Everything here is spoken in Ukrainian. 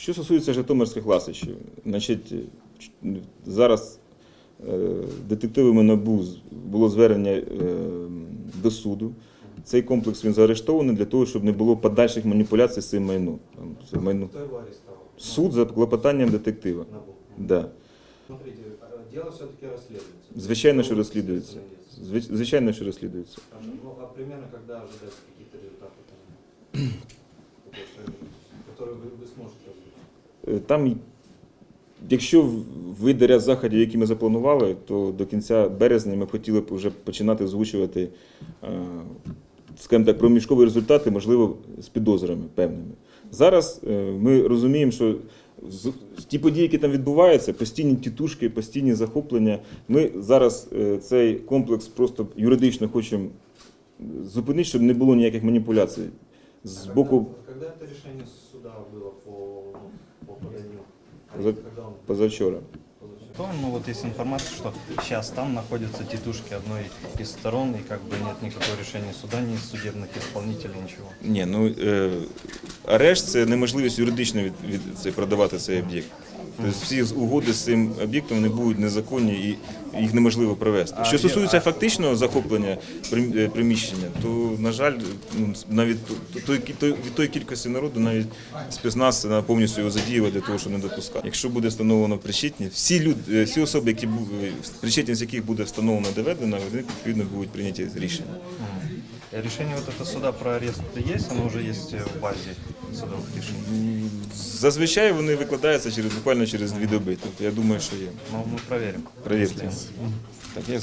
Що стосується Житомирських ласощів, значить, зараз е, детективами НАБУ було звернення е, до суду. Цей комплекс він заарештований для того, щоб не було подальших маніпуляцій з цим майном. Суд за клопотанням детектива. Да. Смотрите, дело все-таки расследуется. Звичайно, що розслідується. Звичайно, що розслідується. Ну, а примерно какие-то результаты, там, которые- которые вы, вы сможете озвучить? Е, Там, якщо в- вийде ряд заходів, які ми запланували, то до кінця березня ми б хотіли б вже починати озвучувати, е, скажімо так, проміжкові результати, можливо, з підозрами певними. Зараз е, ми розуміємо, що з- ті події, які там відбуваються, постійні тітушки, постійні захоплення. Ми зараз е, цей комплекс просто юридично хочемо зупинити, щоб не було ніяких маніпуляцій з А боку Когда, когда это решение суда было по, ну, по поданию? За- Когда он позавчора. получил? То, ну вот есть информация, что сейчас там находятся титушки одной из сторон, и как бы нет никакого решения суда, ни судебных исполнителей, ничего. Ні, ну е, арешт це неможливість юридично від, від це, продавати цей об'єкт. Тобто всі з- угоди з цим об'єктом вони будуть незаконні і їх неможливо провести. А Що є- стосується а- фактичного захоплення прим- е, приміщення, то на жаль, ну, навіть то- той, той, від тої кількості народу навіть спецназ на повністю його задіювати для того, щоб не допускати. Якщо буде встановлено причетність, всі люди, всі особи, які бу- е, причетність яких буде встановлено доведена, вони відповідно будуть прийняті рішення. И решение вот это суда про арест есть, оно уже есть э, в базе судовых решений. Зазвичай вони викладаються через буквально через дві доби. Тобто я думаю, що є. Ну, ми перевіримо. Перевірте. Так, я